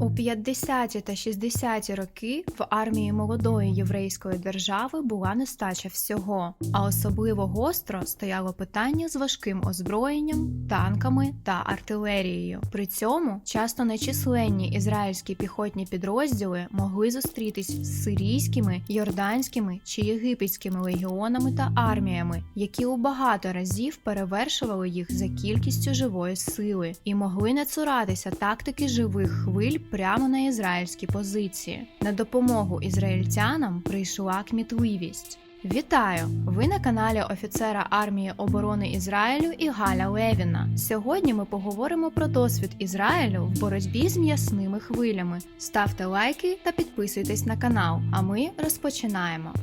У 50-ті та 60-ті роки в армії молодої єврейської держави була нестача всього, а особливо гостро стояло питання з важким озброєнням, танками та артилерією. При цьому часто нечисленні ізраїльські піхотні підрозділи могли зустрітись з сирійськими, йорданськими чи єгипетськими легіонами та арміями, які у багато разів перевершували їх за кількістю живої сили і могли не цуратися тактики живих хвиль прямо на ізраїльські позиції. На допомогу ізраїльтянам прийшла кмітливість. Вітаю! Ви на каналі офіцера армії оборони Ізраїлю і Галя Левіна. Сьогодні ми поговоримо про досвід Ізраїлю в боротьбі з м'ясними хвилями. Ставте лайки та підписуйтесь на канал. А ми розпочинаємо.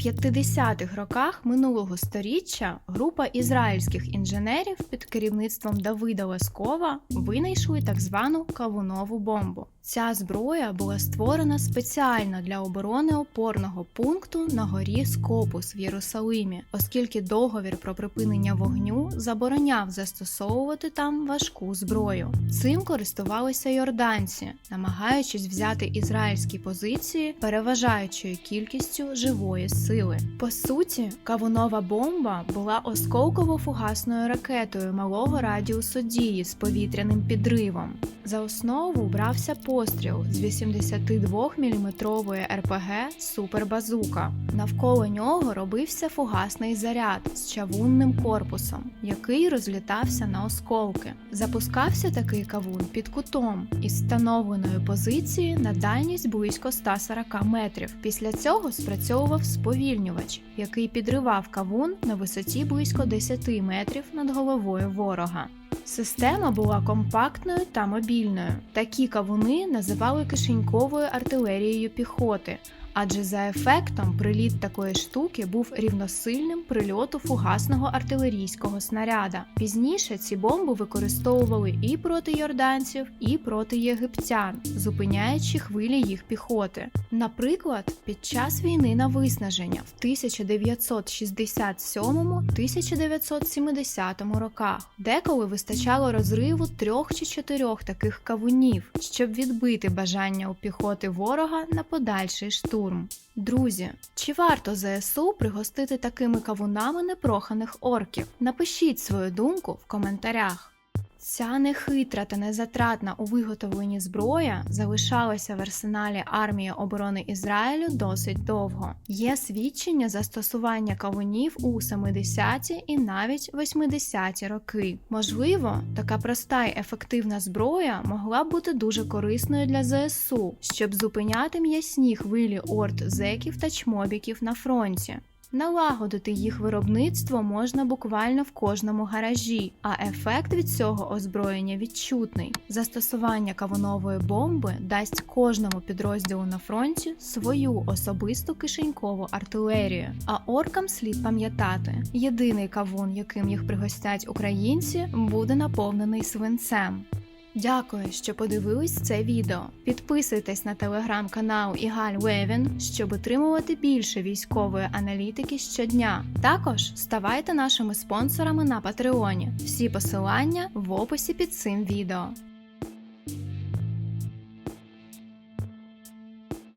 50-х роках минулого століття група ізраїльських інженерів під керівництвом Давида Лескова винайшли так звану кавунову бомбу. Ця зброя була створена спеціально для оборони опорного пункту на горі Скопус в Єрусалимі, оскільки договір про припинення вогню забороняв застосовувати там важку зброю. Цим користувалися йорданці, намагаючись взяти ізраїльські позиції переважаючою кількістю живої сили. По суті, кавунова бомба була осколково-фугасною ракетою малого радіусу дії з повітряним підривом. За основу брався постріл з 82-мм РПГ Супербазука. Навколо нього робився фугасний заряд з чавунним корпусом, який розлітався на осколки. Запускався такий кавун під кутом із встановленої позиції на дальність близько 140 метрів. Після цього спрацьовував сповільнювач, який підривав кавун на висоті близько 10 метрів над головою ворога. Система була компактною та мобільною. Такі кавуни називали кишеньковою артилерією піхоти, адже за ефектом приліт такої штуки був рівносильним прильоту фугасного артилерійського снаряда. Пізніше ці бомби використовували і проти йорданців, і проти єгиптян, зупиняючи хвилі їх піхоти. Наприклад, під час війни на виснаження в 1967-1970 роках, деколи вистачало розриву трьох чи чотирьох таких кавунів, щоб відбити бажання у піхоти ворога на подальший штурм. Друзі, чи варто ЗСУ пригостити такими кавунами непроханих орків? Напишіть свою думку в коментарях. Ця нехитра та незатратна у виготовленні зброя залишалася в арсеналі армії оборони Ізраїлю досить довго. Є свідчення застосування кавунів у 70-ті і навіть 80-ті роки. Можливо, така проста й ефективна зброя могла бути дуже корисною для ЗСУ, щоб зупиняти м'ясні хвилі орд зеків та чмобіків на фронті. Налагодити їх виробництво можна буквально в кожному гаражі, а ефект від цього озброєння відчутний. Застосування кавунової бомби дасть кожному підрозділу на фронті свою особисту кишенькову артилерію. А оркам слід пам'ятати, єдиний кавун, яким їх пригостять українці, буде наповнений свинцем. Дякую, що подивились це відео. Підписуйтесь на телеграм-канал Ігаль Левін, щоб отримувати більше військової аналітики щодня. Також ставайте нашими спонсорами на Патреоні. Всі посилання в описі під цим відео.